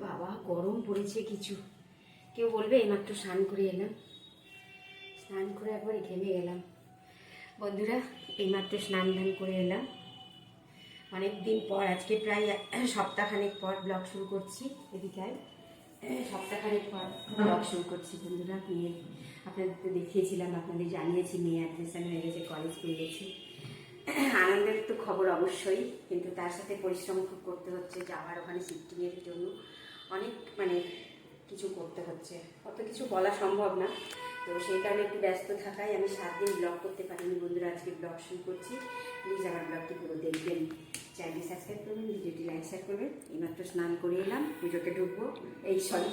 বাবা, গরম পড়েছে কিছু। কেউ বলবে এইমাত্র স্নান করে এলাম। স্নান করে একবারে ঘেমে গেলাম। বন্ধুরা এইমাত্র স্নান ধান করে এলাম। অনেক দিন পর, আজকে প্রায় সপ্তাহখানেক পর ব্লগ শুরু করছি। এদিকে। সপ্তাহখানেক পর ব্লগ শুরু করছি, বন্ধুরা। মেয়ে, আপনাদের তো দেখিয়েছিলাম, আপনাদের জানিয়েছি, মেয়ে অ্যাডমিশন হয়ে গেছে কলেজ পেয়ে গেছি। আনন্দের তো খবর অবশ্যই, কিন্তু তার সাথে পরিশ্রম খুব করতে হচ্ছে, যাওয়ার ওখানে শিফটিংয়ের জন্য। অনেক মানে কিছু করতে হচ্ছে। অত কিছু বলা সম্ভব না। তো সেই কারণে একটু ব্যস্ত থাকায় আমি সাত দিন ব্লগ করতে পারিনি। বন্ধুরা আজকে ব্লগ শুরু করছি। প্লিজ আমার ব্লগটি পুরো দেখবেন। চ্যানেলটি সাবস্ক্রাইব করবেন ভিডিওটি লাইক শেয়ার করবেন। এইমাত্র স্নান করে এলাম পুজোতে ঢুকবো। এই সরি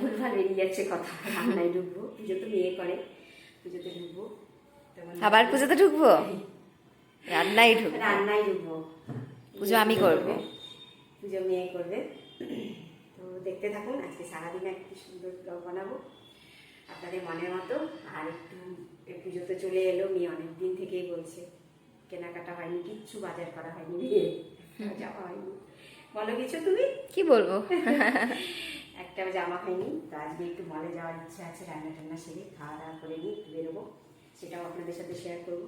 ভুলভাল বেরিয়ে যাচ্ছে কথা। রান্নায় ঢুকবো। পুজো তো মেয়ে করে পুজোতে ঢুকবো। আবার পুজোতে ঢুকবো? রান্নাই ঢুকবো। রান্নায় ঢুকবো। পুজো আমি করব। পুজো মেয়ে করবে। দেখতে থাকুন আজকে সারাদিন একটু সুন্দর ব্লগ বানাবো। আপনাদের মনের মতো। আর একটু পুজো তো চলে এলো মেয়ে অনেক দিন থেকেই বলছে কেনাকাটা হয়নি কিচ্ছু বাজার করা হয়নি বিয়ে যাওয়া হয়নি। বলো কিছু তুমি? কি বলব? একটা জামা হয়নি তো আজকে একটু মলে যাওয়ার ইচ্ছা আছে রান্না টান্না সেরে খাওয়া দাওয়া করে নিয়ে একটু বেরোবো। সেটাও আপনাদের সাথে শেয়ার করব।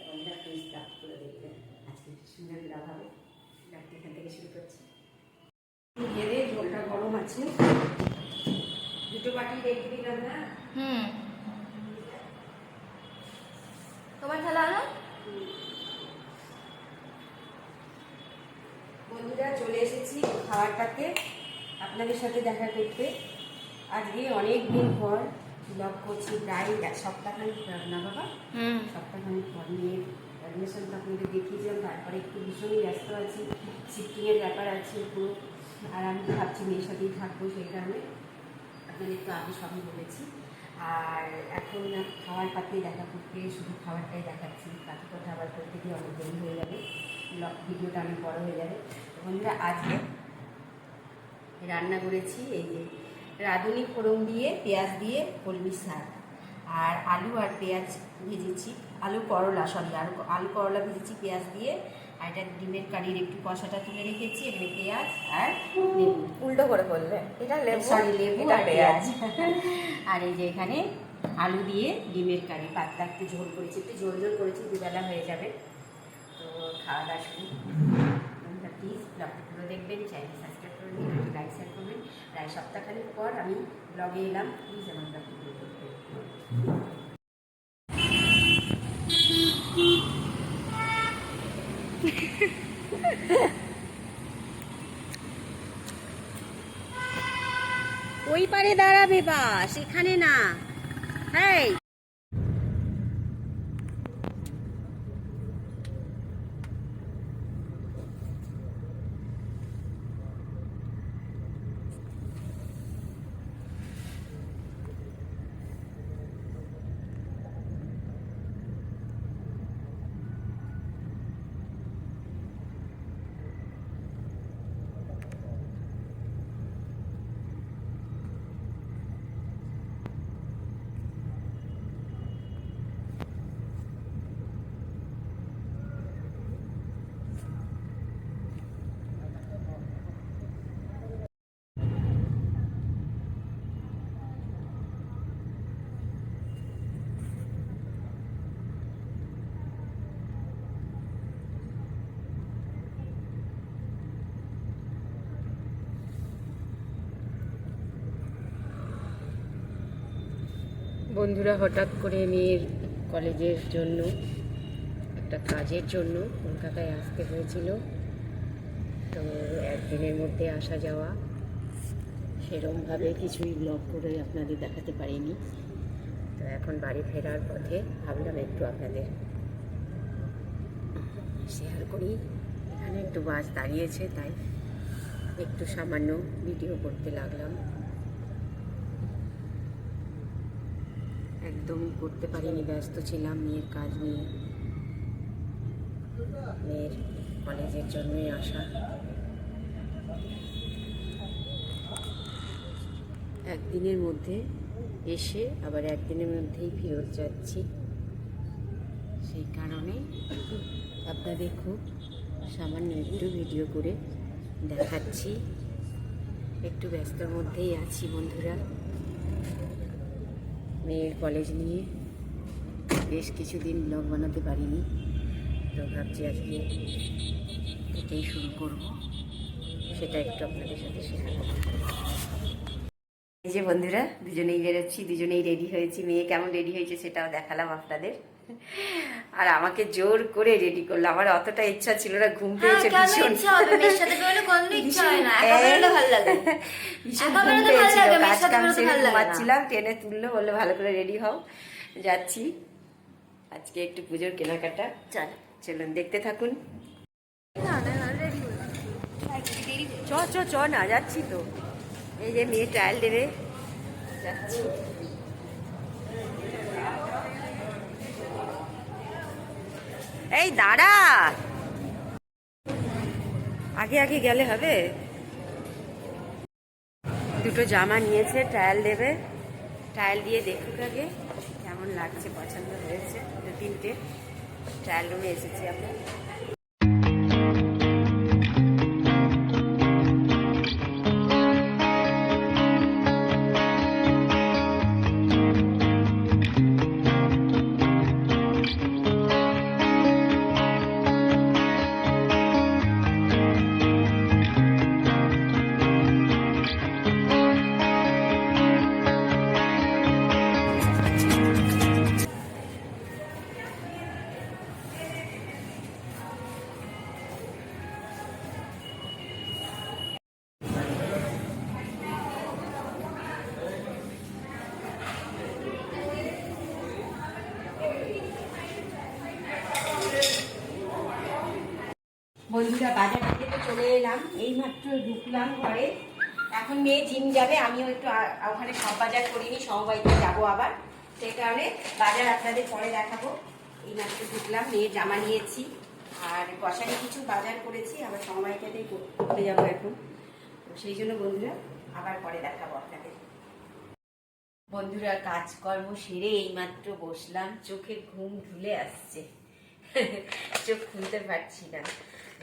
এবং প্লিজ করে দেখবেন। আজকে সুন্দর ব্লগ হবে। ব্লগটি এখান থেকে শুরু করছি। গেলে ঝোলটা গরম আছে। দুটো বাটি রেখে দিলাম না। হুম। তোমার বন্ধুরা চলে এসেছি খাওয়ারটাতে আপনাদের সাথে দেখা করতে। আজকে অনেক দিন পর ব্লগ করছি প্রায় সপ্তাহখানিক না বাবা? হুম। সপ্তাহখানিক পর নিয়ে অ্যাডমিশন তো আপনাদের দেখিয়েছিলাম তারপরে একটু ভীষণই ব্যস্ত আছি। শিফটিংয়ের ব্যাপার আছে পুরো আর আমি তো ভাবছি মেয়ের সাথেই থাকব সেই কারণে। আপনাদের তো আগে সবই বলেছি। আর এখন খাওয়ার পাতেই দেখা করতে, শুধু খাবারটাই দেখাচ্ছি। বাকি কথা আবার করতে গিয়ে অনেক দেরি হয়ে যাবে। ভিডিওটা অনেক বড় হয়ে যাবে। বন্ধুরা, আজকে রান্না করেছি এই যে রাঁধুনি ফোড়ন দিয়ে, পেঁয়াজ দিয়ে কলমি শাক। আর আলু আর পেঁয়াজ ভেজেছি। আলু করলা, সরি, আলু আলু করলা ভেজেছি, পেঁয়াজ দিয়ে। আর এটা ডিমের কারির একটু কষাটা তুলে রেখেছি এখানে পেঁয়াজ আর লেবু। উল্টো করে বললে? এটা লেবু সরি লেবু আর পেঁয়াজ। আর এই যে এখানে আলু দিয়ে ডিমের কারি পাতলা একটু ঝোল করেছি একটু ঝোল ঝোল করেছি দুবেলা হয়ে যাবে। তো খাওয়া দাওয়া শুরু। প্লিজ ব্লগটি পুরো দেখবেন চ্যানেল সাবস্ক্রাইব করবেন লাইক শেয়ার করবেন। প্রায় সপ্তাহখানেক পর আমি ব্লগে এলাম। প্লিজ আমার ব্লগটি দেখবেন ওই পারে দাঁড়াবে বাস। এখানে না। হ্যাঁ বন্ধুরা হঠাৎ করে মেয়ের কলেজের জন্য, একটা কাজের জন্য কলকাতায় আসতে হয়েছিল। তো একদিনের মধ্যে আসা যাওয়া, সেরমভাবে কিছুই ব্লগ করে আপনাদের দেখাতে পারিনি। তো এখন বাড়ি ফেরার পথে ভাবলাম একটু আপনাদের শেয়ার করি। এখানে একটু বাস দাঁড়িয়েছে, তাই একটু সামান্য ভিডিও করতে লাগলাম। একদমই করতে পারিনি, ব্যস্ত ছিলাম মেয়ের কাজ নিয়ে। মেয়ের কলেজের জন্যই আসা। একদিনের মধ্যে এসে আবার একদিনের মধ্যেই ফেরত যাচ্ছি। সেই কারণে আপনাদের খুব সামান্য একটু ভিডিও করে দেখাচ্ছি। একটু ব্যস্তর মধ্যেই আছি বন্ধুরা। মেয়ের কলেজ নিয়ে বেশ কিছুদিন ব্লগ বানাতে পারিনি। তো ভাবছি আজকে এটাই শুরু করব। সেটা একটু আপনাদের সাথে শেয়ার করব। এই যে বন্ধুরা দুজনেই বেরোচ্ছি দুজনেই রেডি হয়েছি। মেয়ে কেমন রেডি হয়েছে সেটাও দেখালাম আপনাদের। আর আমাকে জোর করে রেডি করল। আমার অতটা ইচ্ছা ছিল না ঘুম হ্যাঁ, পেয়েছে ভীষণ। ভীষণ- ঘুম পেয়েছিল, কাজ কাম। ঘুমাচ্ছিলাম ট্রেনে তুললো বলল ভালো করে রেডি হও। যাচ্ছি। আজকে একটু পুজোর কেনাকাটা। চল। চলুন দেখতে থাকুন। চ চ চ না যাচ্ছি তো। এই যে মেয়ে ট্রায়াল দেবে। যাচ্ছি। এই দাঁড়া। আগে আগে গেলে হবে। দুটো জামা নিয়েছে ট্রায়াল দেবে। ট্রায়াল দিয়ে দেখুক আগে কেমন লাগছে, পছন্দ হয়েছে। দু তিনটে ট্রায়াল রুমে এসেছি আমরা। বন্ধুরা বাজার থেকে তো চলে এলাম। এই মাত্র ঢুকলাম ঘরে। এখন মেয়ে জিম যাবে, আমিও একটু ওখানে সব বাজার করিনি, সমবাইতে যাব আবার। সেই কারণে বাজার আপনাদের পরে দেখাবো। এই মাত্র ঢুকলাম, মেয়ের জামা নিয়েছি। আর কষারি কিছু বাজার করেছি, আবার সমবাইকাতেই করতে যাব এখন। তো সেই জন্য বন্ধুরা, আবার পরে দেখাবো আপনাদের। বন্ধুরা, কাজকর্ম সেরে এইমাত্র বসলাম। চোখের ঘুম ঢুলে আসছে। চোখ খুলতে পারছি না।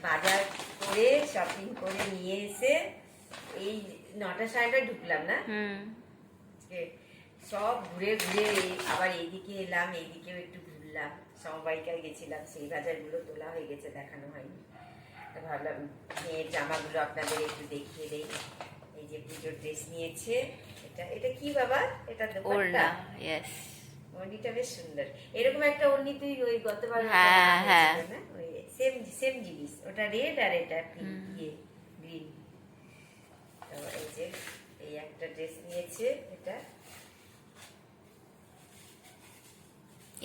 বাজার করে শপিং করে নিয়ে এসে এই নটা সাড়ে ঢুকলাম না? সব ঘুরে ঘুরে আবার এইদিকে এলাম এইদিকেও একটু ঘুরলাম। সমবাইকায় গেছিলাম সেই বাজারগুলো তোলা হয়ে গেছে দেখানো হয়নি। ভাবলাম মেয়ের জামাগুলো আপনাদের একটু দেখিয়ে দেই। এই যে পুজোর ড্রেস নিয়েছে এটা এটা কি বাবা? এটা ওড়না ইয়েস ওড়নিটা বেশ সুন্দর। এরকম একটা ওড়নি তুই ওই গতবার হ্যাঁ, হ্যাঁ। ওটা রেড আর এটা ইয়ে গ্রিন তো এই যে এই একটা ড্রেস নিয়েছে এটা।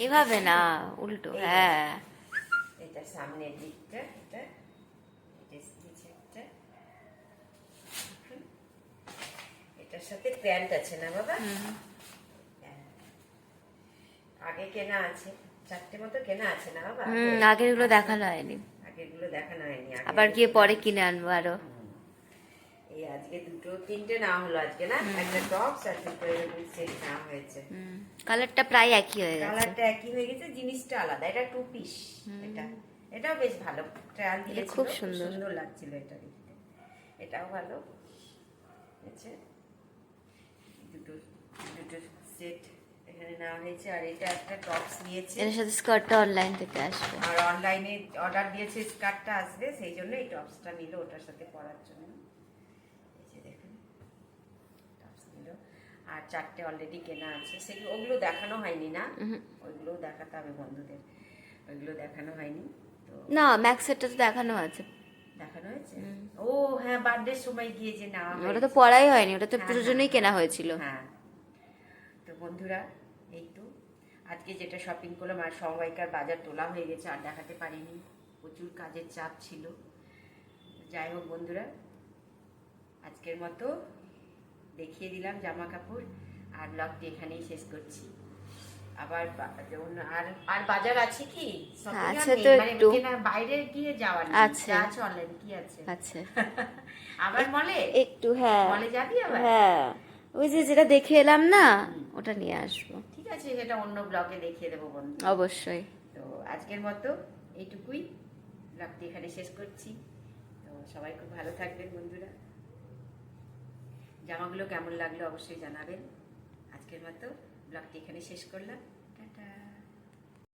এভাবে না উল্টো হ্যাঁ। এটা সামনের দিকটা এটা ড্রেস দিয়েছে একটা। এটার সাথে প্যান্ট আছে না বাবা। আগে কেনা আছে চারটে মতো কেনা আছে না বাবা? আগেরগুলো দেখানো হয়নি। আগেরগুলো দেখানো হয়নি আবার গিয়ে পরে কিনে আনব আরও। এই আজকে দুটো তিনটে না হলো আজকে না? একটা টপস আর দুটো এরকম সেট না হয়েছে। কালারটা প্রায় একই হয়ে গেছে। কালারটা একই হয়ে গেছে জিনিসটা আলাদা। এটা টু পিস এটা। এটাও বেশ ভালো। ট্রায়াল দিয়ে খুব সুন্দর। সুন্দর লাগছিল এটা দেখতে। এটাও ভালো। হয়েছে দুটো দুটো সেট এখানে নেওয়া হয়েছে আর এটা একটা টপস নিয়েছে। এর সাথে স্কার্টটা অনলাইন থেকে আসবে। আর অনলাইনে অর্ডার দিয়েছে স্কার্টটা আসবে সেই জন্য এই টপসটা নিল ওটার সাথে পরার জন্য। এই যে দেখুন টপস নিল। আর চারটে অলরেডি কেনা আছে। সেগুলো ওগুলো দেখানো হয়নি না? ওইগুলোও দেখাতে হবে বন্ধুদের। ওইগুলো দেখানো হয়নি না ম্যাক্সেরটা তো দেখানো আছে। দেখানো হয়েছে? ও হ্যাঁ বার্থডের সময় গিয়ে যে না ওটা তো পড়াই হয়নি ওটা তো হ্যাঁ, পুজোর হ্যাঁ। জন্যই কেনা হয়েছিল। হ্যাঁ। তো বন্ধুরা আজকে যেটা শপিং করলাম আর সমবাইকার বাজার তোলা হয়ে গেছে আর দেখাতে পারিনি। প্রচুর কাজের চাপ ছিল। যাই হোক বন্ধুরা আজকের মতো দেখিয়ে দিলাম জামা কাপড় আর ব্লগটি এখানেই শেষ করছি। আবার যেমন আর আর বাজার আছে কি? আছে তো একটু। বাইরে গিয়ে যাওয়ার। আছে। আছে অনলাইন কি আছে? আচ্ছা আবার মলে একটু হ্যাঁ। মলে যাবি আবার? হ্যাঁ। ওই যে যেটা দেখে এলাম না ওটা নিয়ে আসব। আছে সেটা অন্য ব্লগে দেখিয়ে দেবো বন্ধু। অবশ্যই। তো আজকের মতো এইটুকুই। ব্লগটি এখানে শেষ করছি। তো সবাই খুব ভালো থাকবেন বন্ধুরা। জামাগুলো কেমন লাগল অবশ্যই জানাবেন। আজকের মতো ব্লগটি এখানে শেষ করলাম।